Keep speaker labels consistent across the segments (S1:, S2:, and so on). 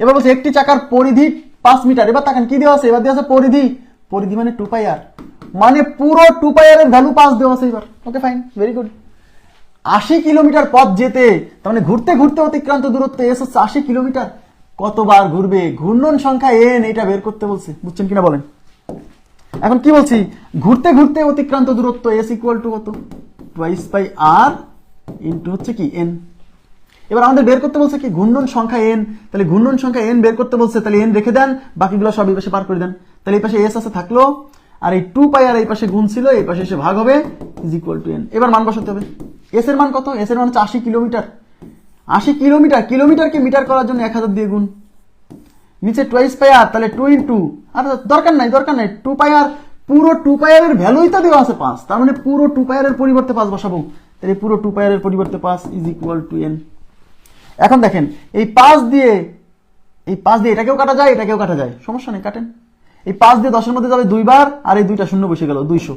S1: এবার বলছে একটি চাকার পরিধি পাঁচ মিটার। এবার তাকান, কি দেওয়া আছে? এবার দেওয়া আছে পরিধি। পরিধি মানে টু পাই আর মানে পুরো টু পাই আর এর ভ্যালু পাঁচ দেওয়া আছে এবার। ওকে ফাইন ভেরি গুড আশি কিলোমিটার পথ যেতে, তার মানে ঘুরতে ঘুরতে অতিক্রান্ত দূরত্ব এস হচ্ছে আশি কিলোমিটার। কতবার ঘুরবে? ঘূর্ণন সংখ্যা এন এটা বের করতে বলছে। বুঝছেন কিনা বলেন? এখন কি বলছি? ঘুরতে ঘুরতে অতিক্রান্ত দূরত্ব এস ইকুয়াল টু কত? টুয়াইস বাই আর ইন্টু হচ্ছে কি এন এবার আমাদের বের করতে বলছে কি, ঘূর্ণন সংখ্যা এন তাহলে ঘূর্ণন সংখ্যা এন বের করতে বলছে, তাহলে এন রেখে দেন, বাকিগুলো সব এই পাশে পার করে দেন। তাহলে এই পাশে এস আছে থাকল, আর এই টু পাই আর এই পাশে গুণ ছিল, এই পাশে এসে ভাগ হবে ইজ ইকুয়াল টু এন এবার মান বসাতে হবে। এস এর মান কত? এস এর মান হচ্ছে আশি কিলোমিটার। আশি কিলোমিটার, কিলোমিটারকে মিটার করার জন্য এক হাজার দিয়ে গুণ। নিচে টুয়াইস পাই আর তাহলে টু ইন টু আর দরকার নাই দরকার নাই টু পাই আর পুরো টু পায়ারের ভ্যালুই তো দেওয়া আছে পাঁচ। তার মানে পুরো টু পায়ারের পরিবর্তে পাঁচ বসাবো। তাহলে পুরো টু পায়ারের পরিবর্তে পাঁচ ইজ ইকুয়াল টু এন এখন দেখেন, এই পাঁচ দিয়ে, এই পাঁচ দিয়ে এটাকেও কাটা যায়, এটাকেও কাটা যায়। সমস্যা নেই, কাটেন। এই পাঁচ দিয়ে দশের মধ্যে যাবে দুইবার, আর এই দুইটা শূন্য বসে গেল, দুইশো।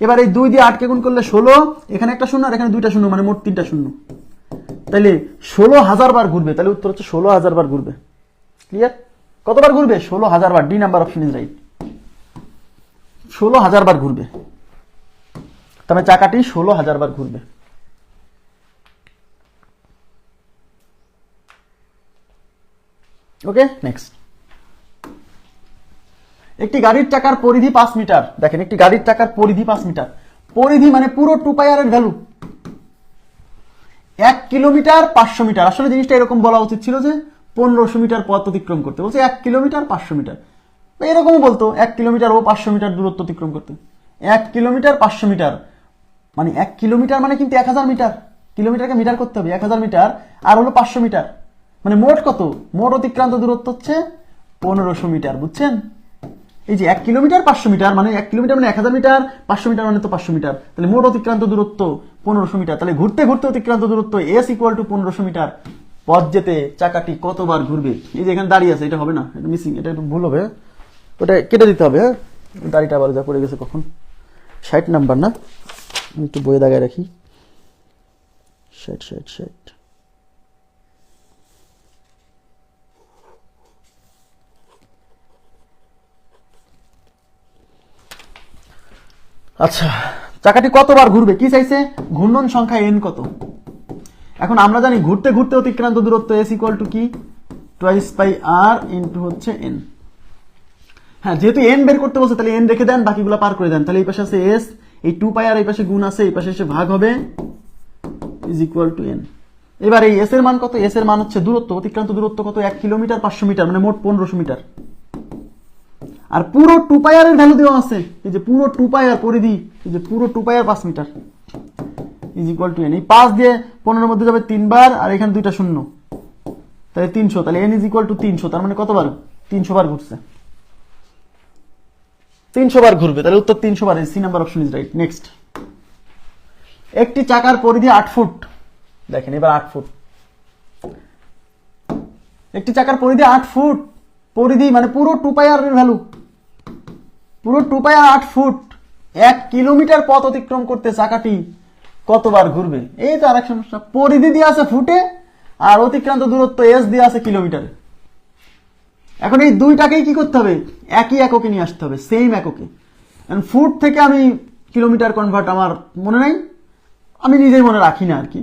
S1: এবার এই দুই দিয়ে আটকে গুণ করলে ষোলো, এখানে একটা শূন্য আর এখানে দুইটা শূন্য মানে মোট তিনটা শূন্য। তাহলে ষোলো হাজার বার ঘুরবে, তাহলে উত্তর হচ্ছে ষোলো হাজার বার ঘুরবে। ক্লিয়ার কতবার ঘুরবে? ষোলো হাজার বার D number option is right ষোলো হাজার বার ঘুরবে। তবে চাকাটি ষোলো হাজার বার ঘুরবে। ওকে নেক্সট একটি গাড়ির টাকার পরিধি পাঁচ মিটার। দেখেন, একটি গাড়ির টাকার পরিধি পাঁচ মিটার। পরিধি মানে পুরো টু পায়ারের ভ্যালু। এক কিলোমিটার পাঁচশো মিটার। আসলে জিনিসটা এরকম বলা উচিত ছিল যে পনেরোশো মিটার পথ অতিক্রম করতে। বলছে এক কিলোমিটার পাঁচশো মিটার। বা এরকমও বলতো, এক কিলোমিটার ও পাঁচশো মিটার দূরত্ব অতিক্রম করতে। এক কিলোমিটার পাঁচশো মিটার। মানে এক কিলোমিটার মানে কিন্তু এক হাজার মিটার। কিলোমিটারকে মিটার করতে হবে, এক হাজার মিটার। আর হলো পাঁচশো মিটার। মানে মোট কত? মোট অতিক্রান্ত দূরত্ব হচ্ছে পনেরোশো মিটার, বুঝছেন? এই যে এক কিলোমিটার পাঁচশো মিটার মানে এক কিলোমিটার মানে এক হাজার মিটার, পাঁচশো মিটার মানে তো পাঁচশো মিটার। তাহলে মোট অতিক্রান্ত দূরত্ব পনেরোশো মিটার। তাহলে ঘুরতে ঘুরতে অতিক্রান্ত দূরত্ব এস ইকুয়াল টু পনেরোশো মিটার। পথ যেতে চাকাটি কতবার ঘুরবে? এই যে এখানে দাঁড়িয়ে আছে, এটা হবে না, এটা মিসিং এটা একটু ভুল হবে। ওটা কেটে দিতে হবে হ্যাঁ? দাড়িটা আবার যা পড়ে গেছে কখন? ষাট নাম্বার না? একটু বইয়ে দাগায় রাখি। ষাট ষাট ষাট। আচ্ছা চাকাটি কতবার ঘুরবে? কি চাইছে? ঘূর্ণন সংখ্যা এন কত? এখন আমরা জানি ঘুরতে ঘুরতে অতিক্রান্ত দূরত্ব এস ইকুয়াল টু কি? টোয়াইস বাই আর ইন্টু হচ্ছে এন হ্যাঁ যেহেতু এন বের করতে বলছে, তাহলে এন রেখে দেন, বাকিগুলো পার করে দেন। তাহলে এই পাশে আছে এস এই টু পাই আর এই পাশে গুণ আছে, এই পাশে এসে ভাগ হবে ইজ ইকুয়াল টু এন এবার এই এস এর মান কত? এস এর মান হচ্ছে দূরত্ব, অতিক্রান্ত দূরত্ব কত? এক কিলোমিটার, পাঁচশো মিটার মানে মোট পনেরোশো মিটার। আর পুরো টু পায়ারের ভ্যালু দেওয়া আছে। এই যে পুরো টু পায়ার পরিধি, এই যে পুরো টু পায়ার পাঁচ metre is equal to N এই পাঁচ দিয়ে পনেরোর মধ্যে যাবে তিনবার, আর এখানে দুইটা শূন্য। তাহলে তিনশো, তাহলে এন ইজ ইকুয়াল টু তিনশো, তার মানে কতবার? তিনশো বার ঘুরছে। তিনশো বার ঘুরবে, তাহলে উত্তর তিনশো বার C number option is right next একটি চাকার পরিধি আট ফুট। দেখেন, এবার আট ফুট। একটি চাকার পরিধি আট ফুট। পরিধি মানে পুরো টু পায়ারের ভ্যালু পুরো টু পায়ার আট ফুট, এক কিলোমিটার পথ অতিক্রম করতে চাকাটি কতবার ঘুরবে? এই তো আরেক সমস্যা। পরিধি দিয়ে আছে ফুটে, আর অতিক্রান্ত দূরত্ব এস দিয়ে আছে কিলোমিটারে। এখন এই দুইটাকেই কি করতে হবে? একই এককে নিয়ে আসতে হবে সেম এককে। ফুট থেকে আমি কিলোমিটার কনভার্ট আমার মনে নাই। আমি নিজেই মনে রাখি না আর কি।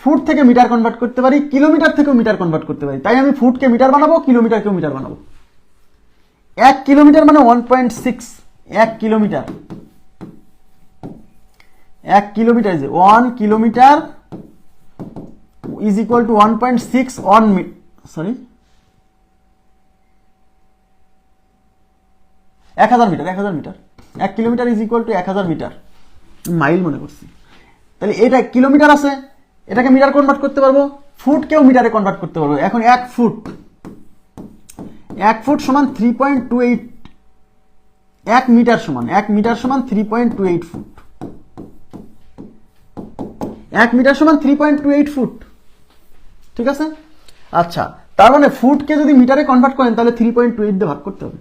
S1: ফুট থেকে মিটার কনভার্ট করতে পারি, কিলোমিটার থেকেও মিটার কনভার্ট করতে পারি। তাই আমি ফুটকে মিটার বানাবো, কিলোমিটারকেও মিটার বানাবো। এক কিলোমিটার মানে ওয়ান পয়েন্ট সিক্স এক কিলোমিটার। এক কিলোমিটার যে one kilometre is equal to one point six one sorry এক হাজার মিটার, এক হাজার মিটার। এক কিলোমিটার ইজ ইকুয়াল টু এক হাজার মিটার। মাইল মনে করছি। তাহলে এটা কিলোমিটার আছে, এটাকে মিটার কনভার্ট করতে পারব। ফুটকেও মিটারে কনভার্ট করতে পারব। এখন এক ফুট এক ফুট সমান থ্রি পয়েন্ট টু এইট এক মিটার সমান, এক মিটার সমান three point two eight foot. এক মিটার সমান three point two eight foot, ঠিক আছে? আচ্ছা তার মানে ফুটকে যদি মিটারে কনভার্ট করেন, তাহলে থ্রি পয়েন্ট টু এইট দিয়ে ভাগ করতে হবে।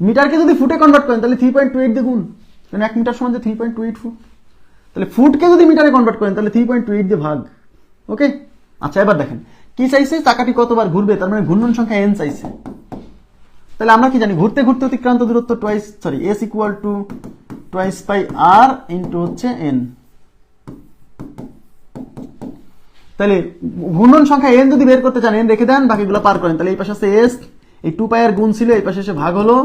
S1: মিটারকে যদি ফুটে কনভার্ট করেন, তাহলে থ্রি পয়েন্ট টু এইট দেখুন কারণ এক মিটার সমান যে three point two eight foot. তাহলে ফুটকে যদি মিটারে কনভার্ট করেন, তাহলে থ্রি পয়েন্ট টু এইট দিয়ে ভাগ। ওকে আচ্ছা এবার দেখেন। কি চাইছে? চাকাটি কতবার ঘুরবে? তার মানে ঘূর্ণন সংখ্যা এন চাইছে। তাহলে আমরা কি জানি? ঘুরতে ঘুরতে অতিক্রান্ত দূরত্ব twice sorry S equal to twice by R into হচ্ছে এন তাহলে ঘূর্ণন সংখ্যা এন যদি বের করতে চান এন রেখে দেন, বাকিগুলো পার করেন। তাহলে এই পাশে আছে এস এই টু পায়ের গুণ ছিল, এই পাশে এসে ভাগ হলো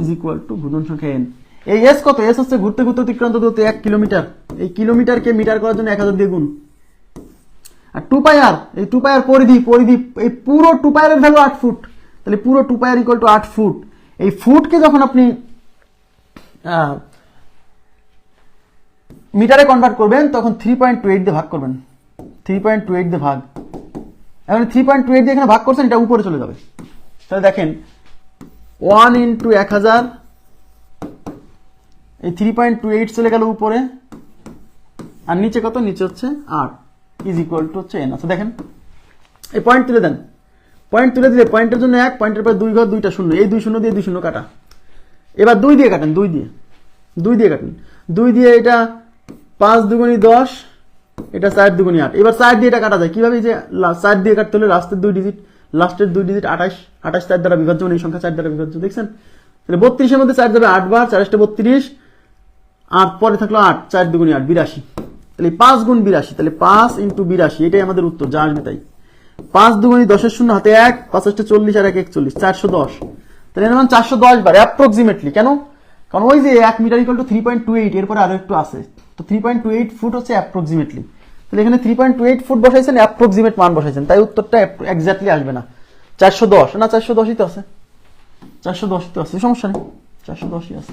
S1: ইজ ইকুয়াল টু ঘূর্ণন সংখ্যা এন এই এস কত? এস হচ্ছে ঘুরতে ঘুরতে অতিক্রান্ত দূরত্ব এক কিলোমিটার। এই কিলোমিটারকে মিটার করার জন্য এক হাজার দিয়ে গুণ। আর টু পায়ার এই টু পায়ার পরিধি পরিধি, এই পুরো টু পায়ারের ভ্যালু আট ফুট। তাহলে পুরো two pi r equal to আট ফুট। এই ফুটকে যখন আপনি মিটারে কনভার্ট করবেন, তখন থ্রি পয়েন্ট টু এইট দিয়ে ভাগ করবেন। থ্রি পয়েন্ট টু এইট দিয়ে ভাগ। এখন থ্রি পয়েন্ট টু এইট দিয়ে এখানে ভাগ করছেন, এটা উপরে চলে যাবে। তাহলে দেখেন ওয়ান ইন্টু এক হাজার, এই থ্রি পয়েন্ট টু এইট চলে গেল উপরে, আর নিচে কত? নিচে হচ্ছে আট। ইজ ইকুয়াল টু হচ্ছে এন আচ্ছা দেখেন। এই পয়েন্ট তুলে দেন। পয়েন্ট তুলে দিলে পয়েন্টের জন্য এক পয়েন্টের পর দুই ঘর, দুইটা শূন্য। এই দুই শূন্য দিয়ে দুই শূন্য কাটা। এবার দুই দিয়ে কাটেন, দুই দিয়ে। দুই দিয়ে কাটেন। দুই দিয়ে এটা পাঁচ দুগুণি দশ, এটা চার দুগুণি আট। এবার চার দিয়ে এটা কাটা যায়। কীভাবে? যে চার দিয়ে কাটতে হলে লাস্টের দুই ডিজিট লাস্টের দুই ডিজিট আঠাশ আঠাশ চার দ্বারা বিভাজ্য মানে এই সংখ্যা চার দ্বারা বিভাজ্য। দেখছেন? তাহলে বত্রিশের মধ্যে চার যাবে আট বার চারিশটা বত্রিশ, আট পরে থাকল আট, চার দুগুণি আট, বিরাশি। তাহলে পাঁচ গুণ বিরাশি, তাহলে পাঁচ ইন্টু বিরাশি, এটাই আমাদের উত্তর, যা আসবে তাই। পাঁচ দুগুণি দশের শূন্য হাতে এক পাঁচটা চল্লিশ আর এক একচল্লিশ, চারশো দশ। তাহলে এর মান চারশো দশ বার অ্যাপ্রক্সিমেটলি কেন? কারণ ওই যে এক metre equal to three point two eight এরপরে আরও একটু আছে। তো three point two eight foot হচ্ছে অ্যাপ্রক্সিমেটলি তাহলে এখানে three point two eight foot বসাইছেন approximate মান বসাইছেন। তাই উত্তরটা এক্স্যাক্টলি আসবে না। চারশো দশ, না, চারশো দশই তো আছে। চারশো দশই তো আছে, সমস্যা নেই। চারশো দশই আছে।